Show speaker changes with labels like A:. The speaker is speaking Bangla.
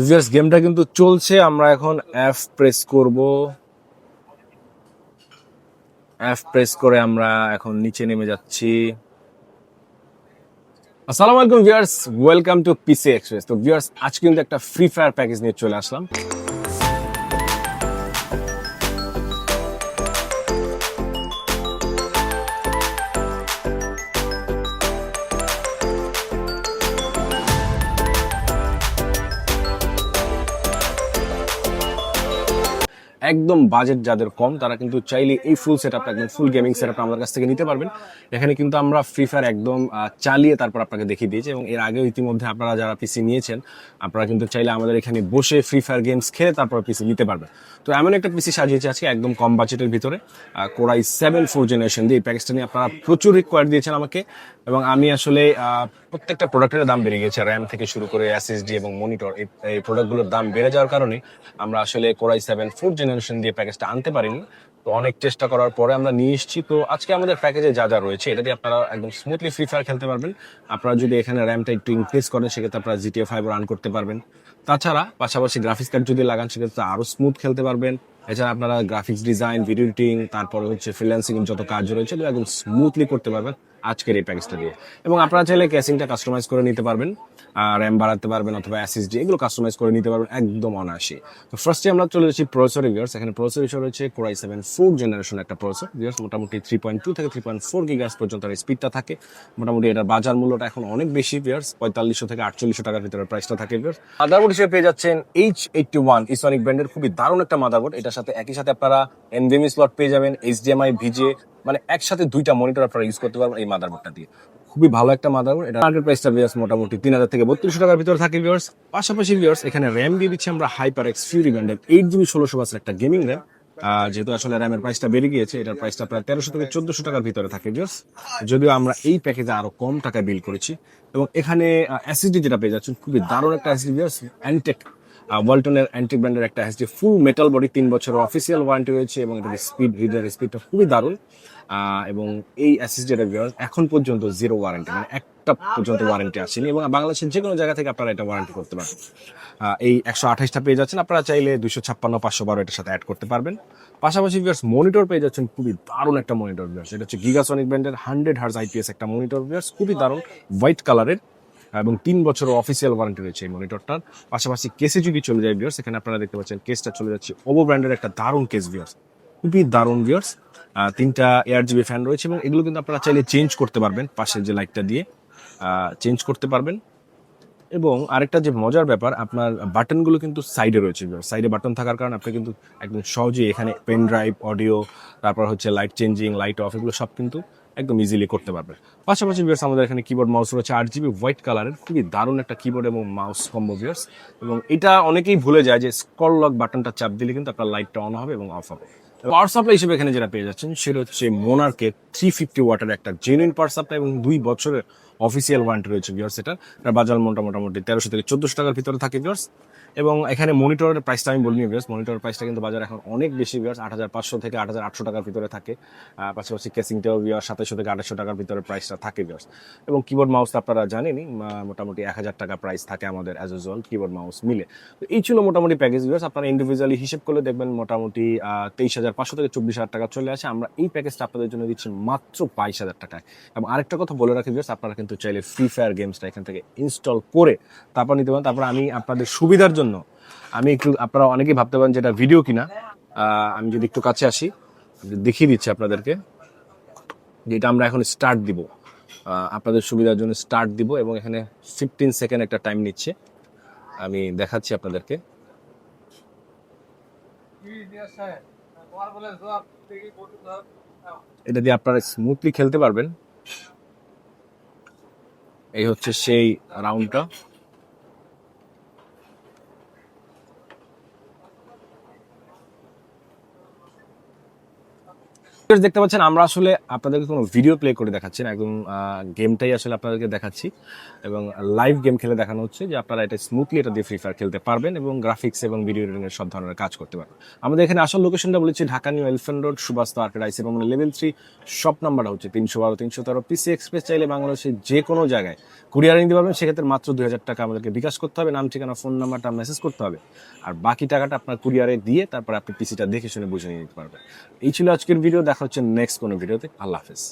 A: তো ভিউয়ার্স, গেমটা কিন্তু চলছে। আমরা এখন এফ প্রেস করব। এফ প্রেস করে আমরা এখন নিচে নেমে যাচ্ছি। আসসালামু আলাইকুম viewers welcome to PC express তো ভিউয়ার্স, আজকে কিন্তু একটা ফ্রি ফায়ার প্যাকেজ নিয়ে চলে আসলাম। একদম বাজেট যাদের কম, তারা কিন্তু চাইলে এই ফুল সেট আপটা একদম ফুল গেমিং সেট আপটা আমাদের কাছ থেকে নিতে পারবেন। এখানে কিন্তু আমরা ফ্রি ফায়ার একদম চালিয়ে তারপর আপনাকে দেখিয়ে দিয়েছি এবং এর আগেও ইতিমধ্যে আপনারা যারা পিসি নিয়েছেন, আপনারা কিন্তু চাইলে আমাদের এখানে বসে ফ্রি ফায়ার গেমস খেলে তারপর পিসি নিতে পারবেন। তো এমন একটা পিসি সাজিয়েছে আজকে একদম কম বাজেটের ভিতরে কোরাই সেভেন ফোর জেনারেশন দিয়ে এই প্যাকেজটা নিয়ে আপনারা প্রচুর রিকোয়ার দিয়েছেন আমাকে এবং আমি আসলে প্রত্যেকটা প্রোডাক্টের দাম বেড়ে গেছে। র্যাম থেকে শুরু করে এসএসডি এবং মনিটর এই প্রোডাক্টগুলোর দাম বেড়ে যাওয়ার কারণে আমরা আসলে কোরাই সেভেন ফোর জেনারেশন দিয়ে প্যাকেজটা আনতে পারিনি। তো অনেক চেষ্টা করার পরে আমরা নিয়ে এসেছি। তো আজকে আমাদের প্যাকেজে যা যা রয়েছে, এটা দিয়ে আপনারা একদম স্মুথলি ফ্রি ফায়ার খেলতে পারবেন। আপনারা যদি এখানে র্যামটা একটু ইনক্রিজ করেন, সেক্ষেত্রে আপনারা জিটিএ ফাইভ রান করতে পারবেন। তাছাড়া পাশাপাশি গ্রাফিক্স কার্ড যদি লাগান, সেক্ষেত্রে আরও স্মুথ খেলতে পারবেন। এছাড়া আপনারা গ্রাফিক্স ডিজাইন ভিডিও এডিটিং তারপরে হচ্ছে ফ্রিল্যান্সিং যত কাজ রয়েছে একদম স্মুথলি করতে পারবেন। আজকের এই প্যাকেজটা দিয়ে। এবং আপনারা চাইলে ক্যাসিংটা কাস্টমাইজ করে নিতে পারবেন র্যাম বাড়াতে পারবেন অথবা এসএসডি এগুলো কাস্টমাইজ করে নিতে পারবেন একদম অনায়াসে তো ফার্স্টে আমরা চলে যাচ্ছি প্রসেসর রিভিউয়ার্স এখানে প্রসেসর হিসেবে রয়েছে core i seven four generation একটা প্রসেসর রিভিউয়ার্স মোটামুটি থ্রি পয়েন্ট টু থেকে থ্রি পয়েন্ট ফোর গিগার্স পর্যন্ত স্পিডটা থাকে। মোটামুটি এটার বাজার মূল্যটা এখন অনেক বেশি ভিউয়ার্স পঁয়তাল্লিশশো থেকে আটচল্লিশশো টাকার ভিতরে প্রাইসটা থাকে ভিউয়ার্স মাদারবোর্ড হিসেবে পেয়ে যাচ্ছেন এইচ এইটটি ওয়ান ইসনিক ব্র্যান্ডের খুবই দারুণ একটা মাদারবোর্ড এটার সাথে, একই সাথে আপনারা এনভিএমই স্লট পেয়ে যাবেন এইচডিএমআই ভিজে মানে একসাথে দুইটা মনিটর আপনারা ইউজ করতে পারবেন এই মাদারবোর্ডটা দিয়ে। খুবই ভালো একটা মাদারবোর্ড এটা মার্কেট প্রাইসটা ভিউয়ার্স মোটামুটি তিন হাজার থেকে বত্রিশশো টাকার ভিতরে থাকে ভিউয়ার্স পাশাপাশি ভিউয়ার্স এখানে র্যাম দিয়ে দিচ্ছি আমরা হাইপার এক্স ফিউরি ব্র্যান্ডের এইট জিবি ষোলোশো বাসের একটা গেমিং র্যাম যেহেতু আসলে র্যামের প্রাইসটা বেড়ে গিয়েছে, এটার প্রাইসটা প্রায় তেরোশো থেকে চোদ্দশো টাকার ভিতরে থাকে ভিউয়ার্স যদিও আমরা এই প্যাকেজে আরও কম টাকায় বিল করেছি। এবং এখানে এসএসডি যেটা পেয়ে যাচ্ছেন, খুবই দারুণ একটা এসএসডি ভিউয়ার্স অ্যান্টেক ওয়ালটনের অ্যান্টি ব্র্যান্ডের একটা এসডি ফুল মেটাল বডি তিন বছরের অফিসিয়াল ওয়ারেন্টি রয়েছে এবং এটার স্পিড রিডার স্পিডটা খুবই দারুণ। এবং এই অ্যাসিস্টেড এখন পর্যন্ত জিরো ওয়ারেন্টি মানে একটা পর্যন্ত ওয়ারেন্টি আসেনি এবং বাংলাদেশের যে কোনো জায়গা থেকে আপনারা এটা ওয়ারেন্টি করতে পারেন এই একশো আঠাশটা পেয়ে যাচ্ছেন, আপনারা চাইলে দুশো ছাপ্পান্ন, পাঁচশো বারো এটার সাথে অ্যাড করতে পারবেন। পাশাপাশি ভিউয়ার্স মনিটর পেয়ে যাচ্ছেন, খুবই দারুণ একটা মনিটর ভিউয়ার্স এটা হচ্ছে গিগাসনিক ব্র্যান্ডের হান্ড্রেড হার্স আইপিএস একটা মনিটর ভিউয়ার্স খুবই দারুণ হোয়াইট কালারের এবং তিন বছর অফিসিয়াল ওয়ারেন্টি রয়েছে এই মনিটরটার পাশাপাশি কেসে যদি চলে যায় ভিউয়ার্স এখানে আপনারা দেখতে পাচ্ছেন কেসটা চলে যাচ্ছে ওভো ব্র্যান্ডের একটা দারুণ কেস ভিউয়ার্স খুবই দারুণ ভিউয়ার্স তিনটা এয়ার জিবি ফ্যান রয়েছে এবং এগুলো কিন্তু আপনারা চাইলে চেঞ্জ করতে পারবেন পাশের যে লাইটটা দিয়ে। চেঞ্জ করতে পারবেন। এবং আরেকটা যে মজার ব্যাপার, আপনার বাটনগুলো কিন্তু সাইডে রয়েছে সাইডে বাটন থাকার কারণে আপনি কিন্তু একদম সহজেই এখানে পেন ড্রাইভ অডিও তারপর হচ্ছে লাইট চেঞ্জিং লাইট অফ এগুলো সব কিন্তু একদম ইজিলি করতে পারবে। পাশাপাশি ভিউয়ার্স আমাদের এখানে কিবোর্ড মাউস রয়েছে আট জিবি হোয়াইট কালারের খুবই দারুণ একটা কিবোর্ড এবং মাউস কম্বো ভিউয়ার্স এবং এটা অনেকেই ভুলে যায় যে স্কল লক বাটনটা চাপ দিলে কিন্তু আপনার লাইটটা অন হবে এবং অফ হবে। পাওয়ার সাপ্লাই হিসেবে এখানে যেটা পেয়ে যাচ্ছেন, সেটা হচ্ছে মোনার্কের থ্রি ফিফটি ওয়াটার একটা জেনুইন পাওয়ার সাপ্লাই এবং দুই বছরের অফিসিয়াল ওয়ারেন্টি রয়েছে ভিউয়ার্স এটা। বাজার মোটা মোটামুটি তেরোশো থেকে চোদ্দশো টাকার ভিতরে থাকে ভিউয়ার্স এবং এখানে মনিটরের প্রাইসটা আমি বলিনি ভিউয়ার্স মনিটরের প্রাইসটা কিন্তু বাজার এখন অনেক বেশি ভিউয়ার্স আট হাজার পাঁচশো থেকে আট হাজার আটশো টাকার ভিতরে থাকে। পাশাপাশি কেসিংটাও ভিউয়ার্স সাতাশশো থেকে আঠাশশো টাকার ভিতরে প্রাইসটা থাকে ভিউয়ার্স এবং কিবোর্ড মাউস আপনারা জানেনই মোটামুটি এক হাজার টাকা প্রাইস থাকে আমাদের অ্যাজ ইউজুয়াল কিবোর্ড মাউস মিলে। তো এই ছিল মোটামুটি প্যাকেজ ভিউয়ার্স আপনারা ইন্ডিভিজুয়ালি হিসেব করলে দেখবেন মোটামুটি তেইশ হাজার পাঁচশো থেকে চব্বিশ হাজার টাকা চলে আসে। আমরা এই প্যাকেজটা আপনাদের জন্য দিচ্ছি মাত্র বাইশ হাজার টাকায়। এবং আরেকটা কথা বলে রাখি ভিউয়ার্স আপনারা কিন্তু চাইলে ফ্রি ফায়ার গেমসটা এখান থেকে ইনস্টল করে তারপর নিতে পারেন। তারপর আমি আপনাদের সুবিধার জন্য, আমি একটু, আপনারা অনেকেই ভাবতে পারেন যেটা ভিডিও কিনা। আমি যদি একটু কাছে আসি দেখিয়ে দিচ্ছি আপনাদেরকে। যেটা আমরা এখন স্টার্ট দিব। আপনাদের সুবিধার জন্য স্টার্ট দিব এবং এখানে ফিফটিন সেকেন্ড একটা টাইম নিচ্ছে। আমি দেখাচ্ছি আপনাদেরকে। এটা দিয়ে আপনারা স্মুথলি খেলতে পারবেন। এই হচ্ছে সেই রাউন্ডটা দেখতে পাচ্ছেন, আমরা আসলে আপনাদেরকে কোনো ভিডিও প্লে করে দেখাচ্ছি না। একদম গেমটাই আসলে আপনাদেরকে দেখাচ্ছি। এবং লাইভ গেম খেলে দেখানো হচ্ছে যে আপনারা এটা স্মুথলি এটা দিয়ে ফ্রি ফায়ার খেলতে পারবেন এবং গ্রাফিক্স এবং ভিডিও এডিটিংয়ের সব ধরনের কাজ করতে পারবেন। আমাদের এখানে আসল লোকেশনটা বলেছি Dhaka new elephant road Subastu আর্কেডাইস এবং লেভেল থ্রি শপ নাম্বারটা হচ্ছে তিনশো বারো, তিনশো তেরো। পিসি এক্সপ্রেস চাইলে বাংলাদেশের যে কোনো জায়গায় কুরিয়ার নিতে পারবেন। সেক্ষেত্রে মাত্র দুই হাজার টাকা আমাদেরকে বিকাশ করতে হবে। নাম, ঠিকানা ফোন নাম্বারটা মেসেজ করতে হবে। আর বাকি টাকাটা আপনার কুরিয়ারে দিয়ে তারপর আপনি পিসিটা দেখে শুনে বুঝে নিয়ে নিতে পারবেন। এই ছিল আজকের ভিডিও দেখা হচ্ছে নেক্সট কোনো ভিডিওতে আল্লাহ হাফেজ।